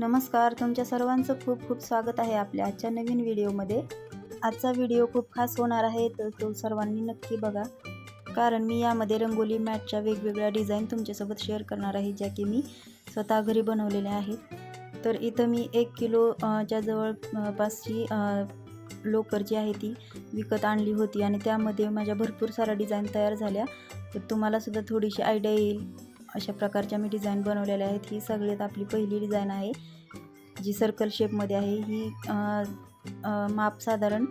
नमस्कार तुमच्या सर्वांचं खूप खूप स्वागत आहे आपल्या आजच्या नवीन व्हिडिओमध्ये. आजचा व्हिडिओ खूप खास होणार आहे तर तो सर्वांनी नक्की बघा. कारण मी यामध्ये रंगोली मॅटच्या वेगवेगळ्या डिझाईन तुमच्यासोबत शेअर करणार आहे ज्या की मी स्वतः घरी बनवलेल्या आहेत. तर इथं मी एक किलो च्या जवळपासची लोकर जी आहे ती विकत आणली होती. आणि त्यामध्ये माझ्या भरपूर साऱ्या डिझाईन तयार झाल्या. तर तुम्हालासुद्धा थोडीशी आयडिया येईल. अशा प्रकारच्या मी डिझाईन बनवलेल्या आहेत. ही सगळ्यात आपली पहिली डिझाईन आहे. जी सर्कल शेपमध्ये आहे. ही माप साधारण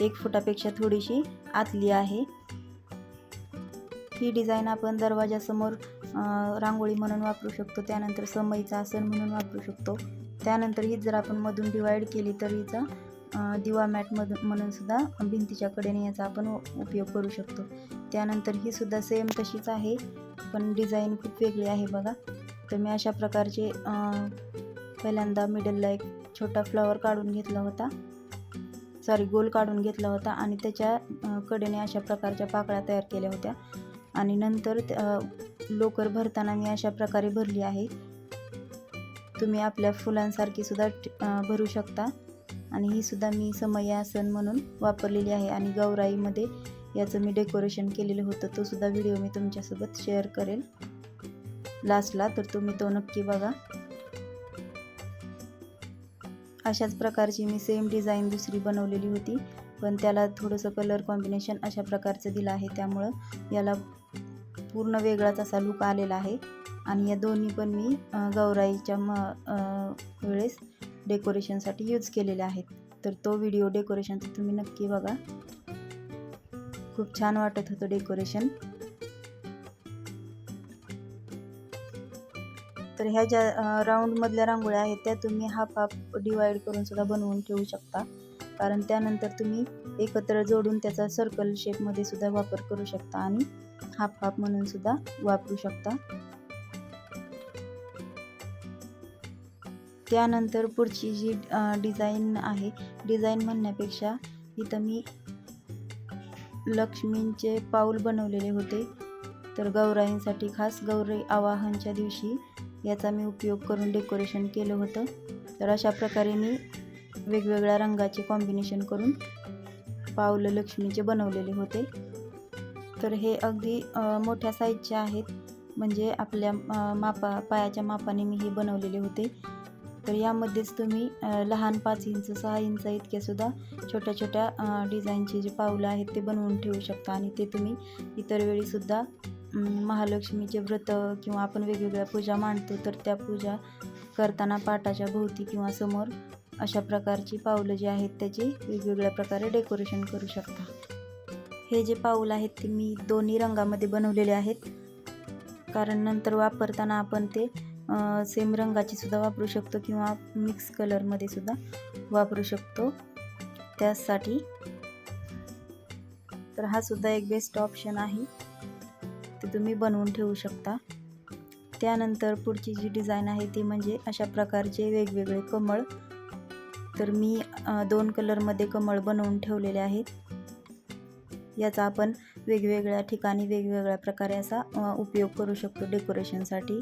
एक फुटापेक्षा थोडीशी आतली आहे. ही डिझाईन आपण दरवाजासमोर रांगोळी म्हणून वापरू शकतो. त्यानंतर समईचा आसन म्हणून वापरू शकतो. त्यानंतर ही जर आपण मधून डिवाईड केली तर हिचा दिवा मॅटमधून म्हणून सुद्धा भिंतीच्या कडेने याचा आपण उपयोग करू शकतो. त्यानंतर ही सुद्धा सेम तशीच आहे पण डिझाईन खूप वेगळी आहे बघा. तर मी अशा प्रकारचे पहिल्यांदा मिडलला एक छोटा फ्लॉवर काढून घेतला होता. सॉरी गोल काढून घेतला होता आणि त्याच्या कडेने अशा प्रकारच्या पाकळ्या तयार केल्या होत्या. आणि नंतर लोकर भरताना मी अशा प्रकारे भरली आहे. तुम्ही आपल्या फुलांसारखी सुद्धा भरू शकता. आणि ही सुद्धा मी समयासन म्हणून वापरलेली आहे. आणि गौराईमध्ये याचं मी डेकोरेशन केलेलं होतं. तो सुद्धा व्हिडिओ मी तुमच्यासोबत शेअर करेल. लास्टला तर तुम्ही तो नक्की बघा. अशाच प्रकारची मी सेम डिझाईन दुसरी बनवलेली होती. पण त्याला थोडंसं कलर कॉम्बिनेशन अशा प्रकारचं दिलं आहे. त्यामुळं याला पूर्ण वेगळाच असा लुक आलेला आहे. आणि या दोन्ही पण मी गौराईच्या म वेळेस डेकोरेशनसाठी यूज केलेले आहेत. तर तो व्हिडिओ डेकोरेशनचा तुम्ही नक्की बघा. खूप छान वाटत होतं डेकोरेशन. तर ह्या ज्या राऊंडमधल्या रांगोळ्या आहेत त्या तुम्ही हाफ हाफ डिवाईड करून सुद्धा बनवून ठेवू शकता. कारण त्यानंतर तुम्ही एकत्र जोडून त्याचा सर्कल शेपमध्ये सुद्धा वापर करू शकता आणि हाफ हाफ म्हणून सुद्धा वापरू शकता. त्यानंतर पुढची जी डिझाईन आहे डिझाईन म्हणण्यापेक्षा इथं मी लक्ष्मींचे पाऊल बनवलेले होते. तर गौराईंसाठी खास गौरी आवाहनच्या दिवशी याचा मी उपयोग करून डेकोरेशन केलं होतं. तर अशा प्रकारे मी वेगवेगळ्या रंगाचे कॉम्बिनेशन करून पावलं लक्ष्मीचे बनवलेले होते. तर हे अगदी मोठ्या साईजचे आहेत. म्हणजे आपल्या मापा पायाच्या मापाने मी हे बनवलेले होते. तर यामध्येच तुम्ही लहान पाच इंच सहा इंच इतक्या सुद्धा छोट्या छोट्या डिझाईनचे जे पावलं आहेत ते बनवून ठेवू शकता. आणि ते तुम्ही इतर वेळीसुद्धा महालक्ष्मीचे व्रत किंवा आपण वेगवेगळ्या पूजा मांडतो तर त्या पूजा करताना पाटाच्या भोवती किंवा समोर अशा प्रकारची पावलं जी आहेत त्याची वेगवेगळ्या प्रकारे डेकोरेशन करू शकता. हे जे पाऊल आहेत ते मी दोन्ही रंगामध्ये बनवलेले आहेत. कारण नंतर वापरताना आपण ते सेम रंगाची सुद्धा वापरू शकतो किंवा मिक्स कलरमध्ये सुद्धा वापरू शकतो. त्यासाठी तर हा सुद्धा एक बेस्ट ऑप्शन आहे. ते तुम्ही बनवून ठेवू शकता. त्यानंतर पुढची जी डिझाईन आहे ती म्हणजे अशा प्रकारचे वेगवेगळे कमळ. तर मी दोन कलरमध्ये कमळ बनवून ठेवलेले आहेत. याचा आपण वेगवेगळ्या ठिकाणी वेगवेगळ्या प्रकारे असा उपयोग करू शकतो डेकोरेशनसाठी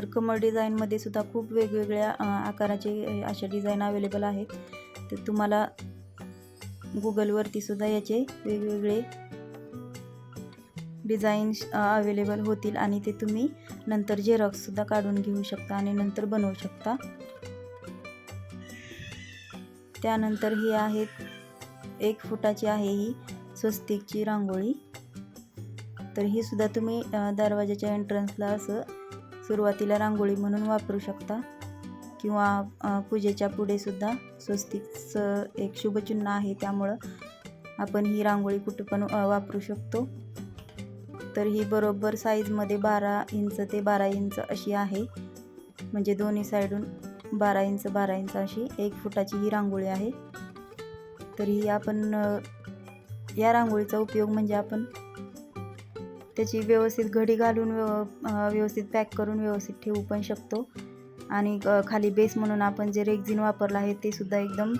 तर कमर डिझाईनमध्ये सुद्धा खूप वेगवेगळ्या आकाराचे असे अशा डिझाईन अवेलेबल आहेत. तर तुम्हाला गुगलवरती सुद्धा याचे वेगवेगळे डिझाईन्स अवेलेबल होतील आणि ते तुम्ही नंतर झेरॉक्ससुद्धा काढून घेऊ शकता आणि नंतर बनवू शकता. त्यानंतर ही आहेत एक फुटाची आहे ही स्वस्तिकची रांगोळी. तर ही सुद्धा तुम्ही दरवाजाच्या एंट्रन्सला असं सुरुवातीला रांगोळी म्हणून वापरू शकता किंवा पूजेच्या पुढे सुद्धा स्वस्तिकचं एक शुभचिन्ह आहे त्यामुळं आपण ही रांगोळी कुठं पण वापरू शकतो. तर ही बरोबर साईजमध्ये बारा इंच ते बारा इंच अशी आहे. म्हणजे दोन्ही साईडून बारा इंच बारा इंच अशी एक फुटाची ही रांगोळी आहे. तर ही आपण या रांगोळीचा उपयोग म्हणजे आपण त्याची व्यवस्थित घडी घालून व्यव व्यवस्थित पॅक करून व्यवस्थित ठेवू पण शकतो. आणि खाली बेस म्हणून आपण जे रेग्झिन वापरलं आहे ते सुद्धा एकदम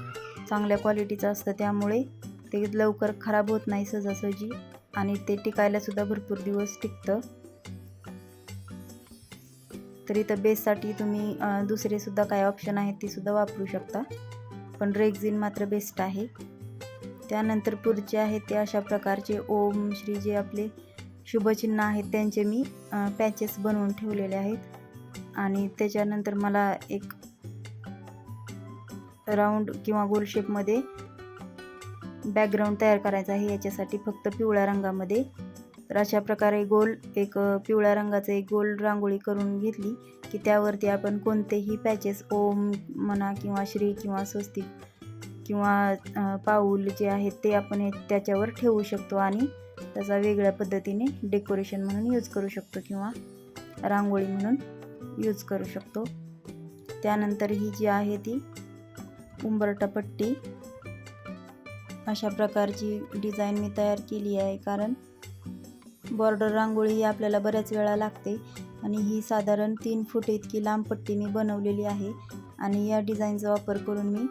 चांगल्या क्वालिटीचं असतं. त्यामुळे ते लवकर खराब होत नाही सहजासहजी आणि ते टिकायला सुद्धा भरपूर दिवस टिकतं. तर इथं बेससाठी तुम्ही दुसरेसुद्धा काय ऑप्शन आहेत ते सुद्धा वापरू शकता. पण रेग्झिन मात्र बेस्ट आहे. त्यानंतर पुढचे आहेत ते अशा प्रकारचे. ओम श्री जे आपले शुभचिन्ह आहेत त्यांचे मी पॅचेस बनवून ठेवलेले आहेत. आणि त्याच्यानंतर मला एक राऊंड किंवा गोल शेपमध्ये बॅकग्राऊंड तयार करायचा आहे. याच्यासाठी फक्त पिवळ्या रंगामध्ये. तर अशा प्रकारे गोल एक पिवळ्या रंगाचं एक गोल रांगोळी करून घेतली की त्यावरती आपण कोणतेही पॅचेस ओम म्हणा किंवा श्री किंवा स्वस्तिक किंवा पाऊल जे आहेत ते आपण त्याच्यावर ठेवू शकतो. आणि त्याचा वेगळ्या पद्धतीने डेकोरेशन म्हणून यूज करू शकतो किंवा रांगोळी म्हणून यूज करू शकतो. त्यानंतर ही जी आहे ती उंबरटापट्टी अशा प्रकारची डिझाईन मी तयार केली आहे कारण बॉर्डर रांगोळी ही आपल्याला बऱ्याच वेळा लागते आणि ही साधारण तीन फूट इतकी लांब पट्टी मी बनवलेली आहे आणि या डिझाईनचा वापर करून मी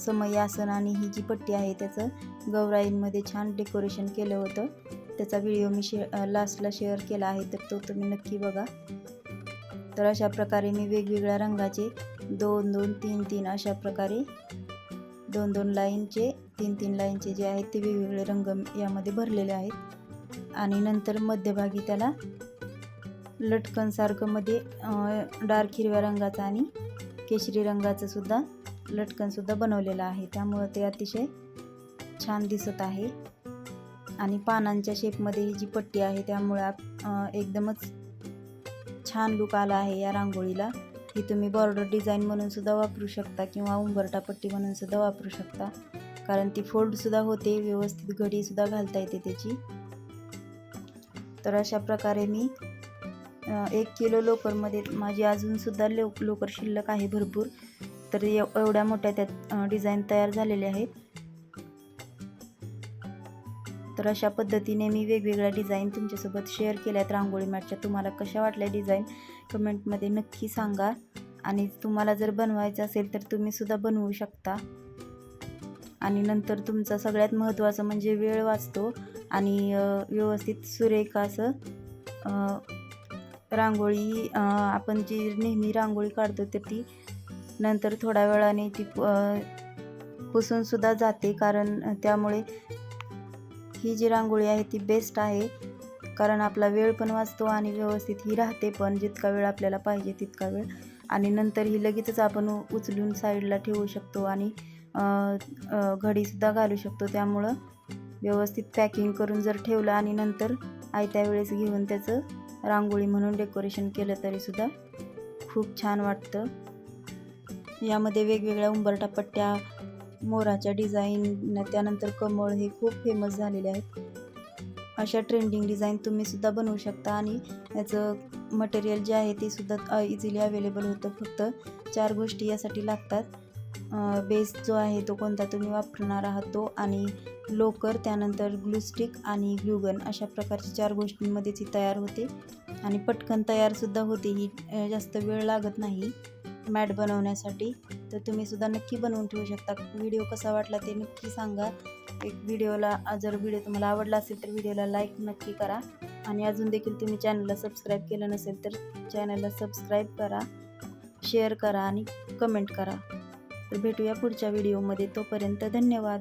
समयासन आणि ही जी पट्टी आहे त्याचं गौराईंमध्ये छान डेकोरेशन केलं होतं. त्याचा व्हिडिओ मी शे लास्टला शेअर केला आहे तर तो तुम्ही नक्की बघा. तर अशा प्रकारे मी वेगवेगळ्या रंगाचे दोन दोन तीन तीन अशा प्रकारे दोन दोन लाईनचे तीन तीन लाईनचे जे आहेत ते वेगवेगळे रंग यामध्ये भरलेले आहेत. आणि नंतर मध्यभागी त्याला लटकनसारखं मध्ये डार्क हिरव्या रंगाचं आणि केशरी रंगाचं सुद्धा लटकनसुद्धा बनवलेलं आहे. त्यामुळं ते अतिशय छान दिसत आहे. आणि पानांच्या शेपमध्ये ही जी पट्टी आहे त्यामुळे एकदमच छान लुक आला आहे या रांगोळीला. ही तुम्ही बॉर्डर डिझाईन म्हणून सुद्धा वापरू शकता किंवा उंबरटा पट्टी म्हणून सुद्धा वापरू शकता. कारण ती फोल्डसुद्धा होते व्यवस्थित घडीसुद्धा घालता येते त्याची. तर अशा प्रकारे मी एक किलो लोकरमध्ये माझी अजूनसुद्धा लो लोकर शिल्लक आहे भरपूर. तर एव एवढ्या मोठ्या त्यात डिझाईन तयार झालेले आहेत. तर अशा पद्धतीने मी वेगवेगळ्या डिझाईन तुमच्यासोबत शेअर केल्यात रांगोळी मॅटच्या तुम्हाला कशा वाटल्या डिझाईन कमेंटमध्ये नक्की सांगा. आणि तुम्हाला जर बनवायचं असेल तर तुम्हीसुद्धा बनवू शकता. आणि नंतर तुमचा सगळ्यात महत्त्वाचं म्हणजे वेळ वाचतो. आणि व्यवस्थित सुरेख असं रांगोळी आपण जी नेहमी रांगोळी काढतो तर ती नंतर थोड्या वेळाने ती अ, पुसूनसुद्धा जाते. कारण त्यामुळे ही जी रांगोळी आहे ती बेस्ट आहे. कारण आपला वेळ पण वाचतो आणि व्यवस्थित ही राहते पण जितका वेळ आपल्याला पाहिजे तितका वेळ. आणि नंतर ही लगेचच आपण उचलून साईडला ठेवू शकतो आणि घडीसुद्धा घालू शकतो. त्यामुळं व्यवस्थित पॅकिंग करून जर ठेवलं आणि नंतर आयत्या वेळेस घेऊन त्याचं रांगोळी म्हणून डेकोरेशन केलं तरीसुद्धा खूप छान वाटतं. यामध्ये वेगवेगळ्या उंबरटा पट्ट्या मोराच्या डिझाईन त्यानंतर कमळ हे खूप फेमस झालेले आहेत. अशा ट्रेंडिंग डिझाईन तुम्ही सुद्धा बनवू शकता आणि याचं मटेरियल जे आहे ते सुद्धा इझिली अवेलेबल होतं. फक्त चार गोष्टी यासाठी लागतात. बेस जो आहे तो कोणता तुम्ही वापरणार आहात तो आणि लोकर त्यानंतर ग्लूस्टिक आणि ग्लुगन अशा प्रकारच्या चार गोष्टींमध्येच ही तयार होते. आणि पटकन तयारसुद्धा होते ही जास्त वेळ लागत नाही. मॅट बनवण्यासाठी तर तुम्ही सुद्धा नक्की बनवून ठेवू शकता. व्हिडिओ कसा वाटला ते नक्की सांगा. एक व्हिडिओला जर व्हिडिओ तुम्हाला आवडला असेल तर व्हिडिओला लाईक नक्की करा. आणि अजून देखील तुम्ही चॅनलला सबस्क्राईब केलं नसेल तर चॅनलला सबस्क्राईब करा शेअर करा आणि कमेंट करा. तर भेटूया पुढच्या व्हिडिओमध्ये तोपर्यंत धन्यवाद.